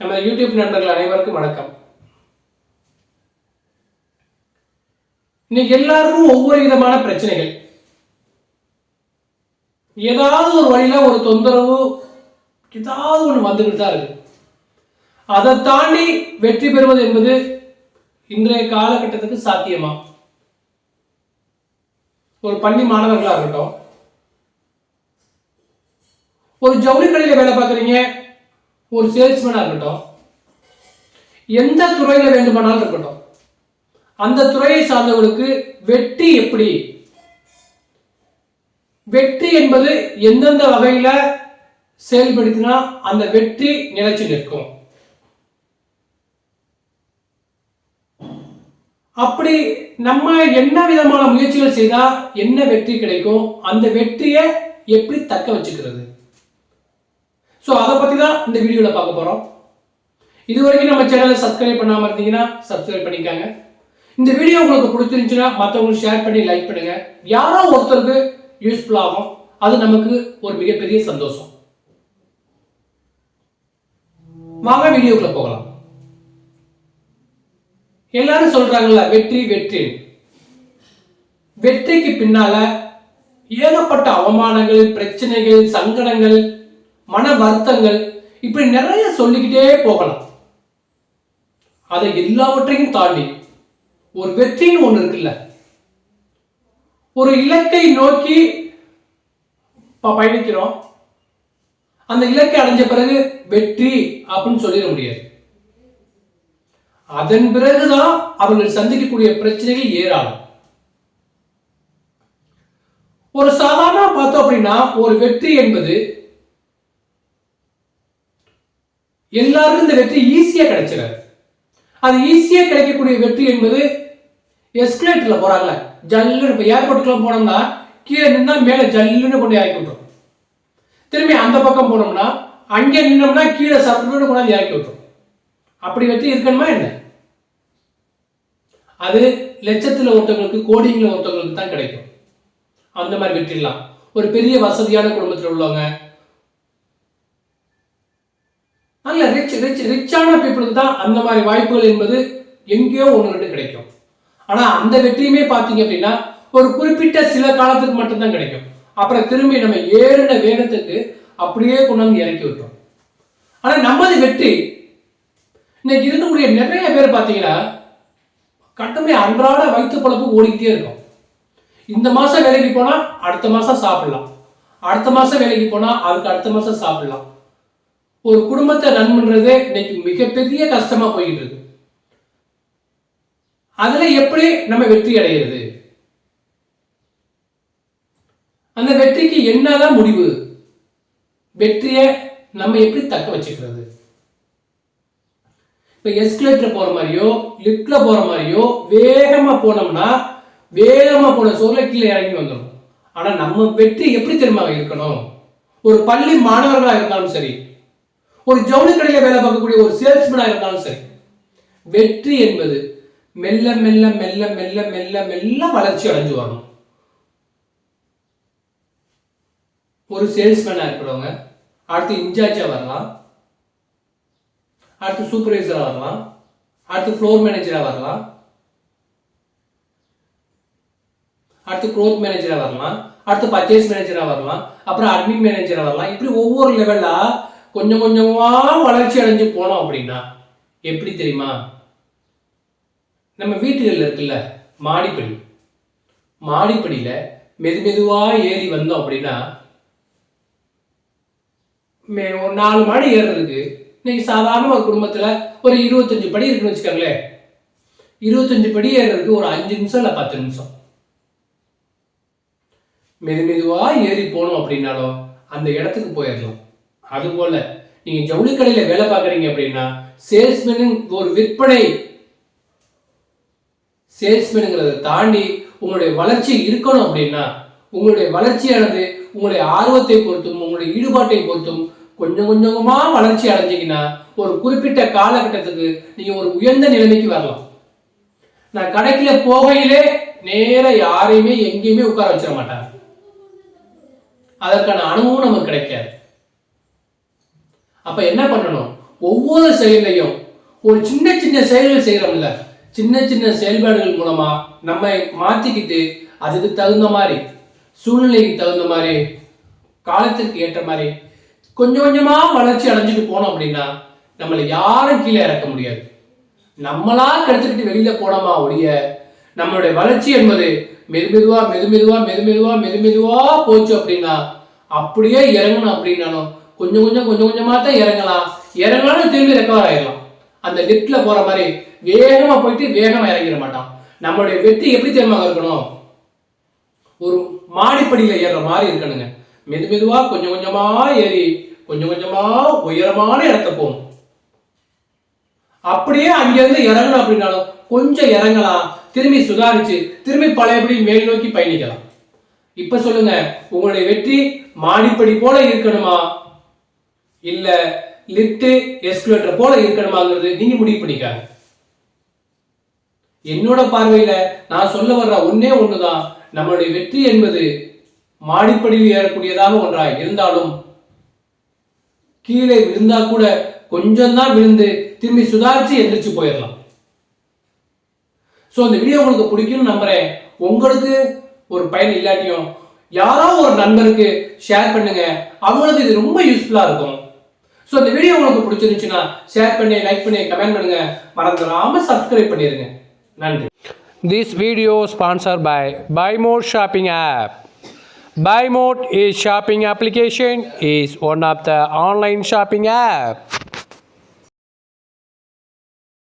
நம்ம யூடியூப் நண்பர்கள் அனைவருக்கும் வணக்கம். இன்னைக்கு எல்லாருக்கும் ஒவ்வொரு விதமான பிரச்சனைகள். ஏதாவது ஒரு வழியில ஒரு தொந்தரவு ஏதாவது ஒன்று வந்துகிட்டு தான் இருக்கு. அதை தாண்டி வெற்றி பெறுவது என்பது இன்றைய காலகட்டத்துக்கு சாத்தியமா? ஒரு பள்ளி மாணவர்களா இருக்கட்டும். ஒரு ஜவுளி கடையில் வேலை பார்க்குறீங்க. ஒரு சேல்ஸ்மேனாக இருக்கட்டும் எந்த துறையில் வேண்டுமானாலும் இருக்கட்டும் அந்த துறையை சார்ந்தவர்களுக்கு வெற்றி எப்படி? வெற்றி என்பது எந்தெந்த வகையில் செயல்படுத்தினா அந்த வெற்றி நிலைச்சு நிற்கும். அப்படி நம்ம என்ன விதமான முயற்சிகள் செய்தால் என்ன வெற்றி கிடைக்கும்? அந்த வெற்றியை எப்படி தக்க வச்சுக்கிறது? ஸோ அதை பற்றி தான் இந்த வீடியோவில் பார்க்க போகிறோம் இது வரைக்கும் நம்ம சேனலை சப்ஸ்கிரைப் பண்ணாமல் இருந்தீங்கன்னா சப்ஸ்கிரைப் பண்ணிக்காங்க. இந்த வீடியோ உங்களுக்கு பிடிச்சிருந்துச்சுன்னா மற்றவங்களுக்கு ஷேர் பண்ணி லைக் பண்ணுங்க. யாரோ ஒருத்தருக்கு யூஸ்ஃபுல் ஆகும். அது நமக்கு ஒரு மிகப்பெரிய சந்தோஷம். வாங்க வீடியோக்குள்ள போகலாம். எல்லாரும் சொல்றாங்கல்ல வெற்றி வெற்றி. வெற்றிக்கு பின்னால ஏகப்பட்ட அவமானங்கள் பிரச்சனைகள் சங்கடங்கள் மன வருத்தங்கள் இப்படி நிறைய சொல்லிக்கிட்டே போகலாம். அதை எல்லாவற்றையும் தாண்டி ஒரு வெற்றின்னு ஒண்ணு இருக்குல்ல? ஒரு இலக்கை நோக்கி பயணிக்கிறோம். அந்த இலக்கை அடைஞ்ச பிறகு வெற்றி அப்படின்னு சொல்லிட முடியாது. அதன் பிறகுதான் அவர்கள் சந்திக்கக்கூடிய பிரச்சனைகள் ஏராளம். ஒரு சாதாரண பார்த்தோம் அப்படின்னா ஒரு வெற்றி என்பது எல்லாருக்கும் இந்த வெற்றி ஈஸியா கிடைச்சிடாது. அது ஈஸியா கிடைக்கக்கூடிய வெற்றி என்பது எஸ்கலேட்டர்ல போறாங்கல்ல. ஜல்லுன்னு இப்போ ஏர்போர்ட்டுக்குலாம் போனோம்னா கீழே நின்னா மேலே ஜல்லுன்னு கொண்டு இறக்கி விட்டுரும். திரும்பி அந்த பக்கம் போனோம்னா அங்கே நின்னோம்னா கீழே சப்புன்னு கொண்டாந்து இறக்கி விட்டுரும். அப்படி வெற்றி இருக்கணுமா என்ன? அது லட்சத்தில் ஒருத்தவங்களுக்கு கோடிங்களில் ஒருத்தவங்களுக்கு தான் கிடைக்கும். அந்த மாதிரி வெற்றிலாம். ஒரு பெரிய வசதியான குடும்பத்தில் உள்ளவங்க ரிச் ரிச் ரிச்சான பீப்புளுக்கு தான் அந்த மாதிரி வாய்ப்புகள் என்பது எங்கேயோ ஒன்று ரெண்டு கிடைக்கும். ஆனா அந்த வெற்றியுமே பார்த்தீங்க அப்படின்னா ஒரு குறிப்பிட்ட சில காலத்துக்கு மட்டும்தான் கிடைக்கும். அப்புறம் திரும்பி நம்ம ஏறின வேகத்துக்கு அப்படியே கொண்டு வந்து இறக்கி விட்டோம். ஆனா நமது வெற்றி இன்னைக்கு இருக்கக்கூடிய நிறைய பேர் பார்த்தீங்கன்னா கட்டுமே அன்றாட வயிற்று பழப்பு ஓடிக்கிட்டே இருக்கும். இந்த மாசம் வேலைக்கு போனா அடுத்த மாசம் சாப்பிடலாம். அடுத்த மாசம் வேலைக்கு போனா அதுக்கு அடுத்த மாசம் சாப்பிடலாம். ஒரு குடும்பத்தை ரன் பண்றதே இன்னைக்கு மிகப்பெரிய கஷ்டமா போயிட்டு இருக்கு அதுல எப்படி நம்ம வெற்றி அடைகிறது அந்த வெற்றிக்கு என்னதான் முடிவு? வெற்றியை நம்ம எப்படி தக்க வச்சுக்கிறது? இப்ப எஸ்கலேட்டர் போற மாதிரியோ லிப்ட்ல போற மாதிரியோ வேகமா போனோம்னா வேகமா போன சோர்ல கீழே இறங்கி வந்துடும் ஆனா நம்ம வெற்றி எப்படி தெரியுமா இருக்கணும்? ஒரு பள்ளி மாணவர்களா இருந்தாலும் சரி ஒரு ஜவுளி கடையில் வேலை பார்க்கக்கூடிய ஒரு சேல்ஸ்மேனாக இருந்தாலும் சரி வெற்றி என்பது மெல்ல மெல்ல மெல்ல மெல்ல மெல்ல மெல்ல வளர்ச்சி அடைஞ்சு வரணும். ஒரு சேல்ஸ்மேனாக இருக்கிறவங்க அடுத்து இன்சார்ஜாக வரலாம் அடுத்து சூப்பர்வைசராக வரலாம் அடுத்து ஃப்ளோர் மேனேஜராக வரலாம் அடுத்து க்ரோத் மேனேஜராக வரலாம் அடுத்து பர்ச்சேஸ் மேனேஜராக வரலாம் அப்புறம் அட்மின் மேனேஜராக வரலாம் இப்படி ஒவ்வொரு லெவலாக கொஞ்சம் கொஞ்சமாக வளர்ச்சி அடைஞ்சு போனோம் அப்படின்னா எப்படி தெரியுமா? நம்ம வீட்டுகளில் இருக்குல்ல மாடிப்படி. மாடிப்படியில் மெது மெதுவாக ஏறி வந்தோம் அப்படின்னா மே- ஒரு நாலு மாடி ஏறுறதுக்கு இன்னைக்கு சாதாரண ஒரு குடும்பத்தில் ஒரு இருபத்தஞ்சு படி இருக்குன்னு வச்சுக்கோங்களேன். இருபத்தஞ்சு படி ஏறுறதுக்கு ஒரு அஞ்சு நிமிஷம் இல்லை பத்து நிமிஷம். மெது மெதுவாக ஏறி போனோம் அப்படின்னாலும் அந்த இடத்துக்கு போயிடலாம். அதுபோல நீங்க ஜவுளி கடையில வேலை பார்க்குறீங்க அப்படின்னா சேல்ஸ்மேன் ஒரு விற்பனை சேல்ஸ்மேனுங்கிறத தாண்டி உங்களுடைய வளர்ச்சி இருக்கணும் அப்படின்னா உங்களுடைய வளர்ச்சியானது உங்களுடைய ஆர்வத்தை பொறுத்தும் உங்களுடைய ஈடுபாட்டை பொறுத்தும் கொஞ்சம் கொஞ்சமா வளர்ச்சி அடைஞ்சீங்கன்னா ஒரு குறிப்பிட்ட காலகட்டத்துக்கு நீங்க ஒரு உயர்ந்த நிலைமைக்கு வரலாம். நான் கடைக்குள்ள போகையிலே நேர யாரையுமே எங்கேயுமே உட்கார வச்சிட மாட்டாங்க. அதற்கான அனுபவம் நமக்கு கிடைக்காது. அப்போ என்ன பண்ணணும்? ஒவ்வொரு செயலையும் ஒரு சின்ன சின்ன செயல்கள் செய்கிறோம்ல சின்ன சின்ன செயல்பாடுகள் மூலமாக நம்ம மாற்றிக்கிட்டு அதுக்கு தகுந்த மாதிரி சூழ்நிலைக்கு தகுந்த மாதிரி காலத்திற்கு ஏற்ற மாதிரி கொஞ்சம் கொஞ்சமாக வளர்ச்சி அடைஞ்சிட்டு போனோம் அப்படின்னா நம்மளை யாரும் கீழே இறக்க முடியாது. நம்மளா கெடுத்துக்கிட்டு வெளியில போனோமா ஒழிய நம்மளுடைய வளர்ச்சி என்பது மெதுமெதுவா மெதுமெதுவா மெதுமெதுவா மெதுமெதுவா போச்சு அப்படின்னா அப்படியே இறங்கணும் அப்படின்னாலும் கொஞ்சம் கொஞ்சம் கொஞ்சம் கொஞ்சமா தான் இறங்கலாம். இறங்கலாம் திரும்பி ரெக்கவர் ஆகிடலாம் அந்த லிஃப்டில் போற மாதிரி வேகமா போயிட்டு வேகமா இறங்கிட மாட்டான். நம்மளுடைய வெற்றி எப்படி தெரியுமா இருக்கணும்? ஒரு மாடிப்படியில ஏறுற மாதிரி இருக்கணுங்க. மெது மெதுவா கொஞ்சம் கொஞ்சமா ஏறி கொஞ்சம் கொஞ்சமா உயரமான இடத்த போகும் அப்படியே அங்கேருந்து இறங்கணும் அப்படின்னாலும் கொஞ்சம் இறங்கலாம். திரும்பி சுதாரிச்சு திரும்பி பழையபடி மேல் நோக்கி பயணிக்கலாம். இப்ப சொல்லுங்க உங்களுடைய வெற்றி மாடிப்படி போல இருக்கணுமா? இல்ல லிப்ட் எஸ்குலேட்டர் போல இருக்கணுமாங்கிறது நீங்க முடிவு பண்ணிக்காங்க என்னோட பார்வையில நான் சொல்ல வர்ற ஒன்னே ஒண்ணுதான் நம்மளுடைய வெற்றி என்பது மாடிப்படியில் ஏறக்கூடியதாக ஒன்றாய் இருந்தாலும் கீழே விழுந்தா கூட கொஞ்சம் தான் விழுந்து திரும்பி சுதாரிச்சு எந்திரிச்சு போயிடலாம். ஸோ இந்த வீடியோ உங்களுக்கு பிடிக்கும்னு நம்புறேன். உங்களுக்கு ஒரு பயன் இல்லாட்டியும் யாரோ ஒரு நண்பருக்கு ஷேர் பண்ணுங்க. அவங்களுக்கு இது ரொம்ப யூஸ்ஃபுல்லா இருக்கும். ஸோ இந்த வீடியோ உங்களுக்கு பிடிச்சிருந்துச்சுன்னா ஷேர் பண்ணி லைக் பண்ணி கமெண்ட் பண்ணுங்க மறந்துடாம சப்ஸ்கிரைப் பண்ணிருங்க நன்றி This video sponsored by Buy More Shopping app. Buy More is shopping application is one of the online shopping app.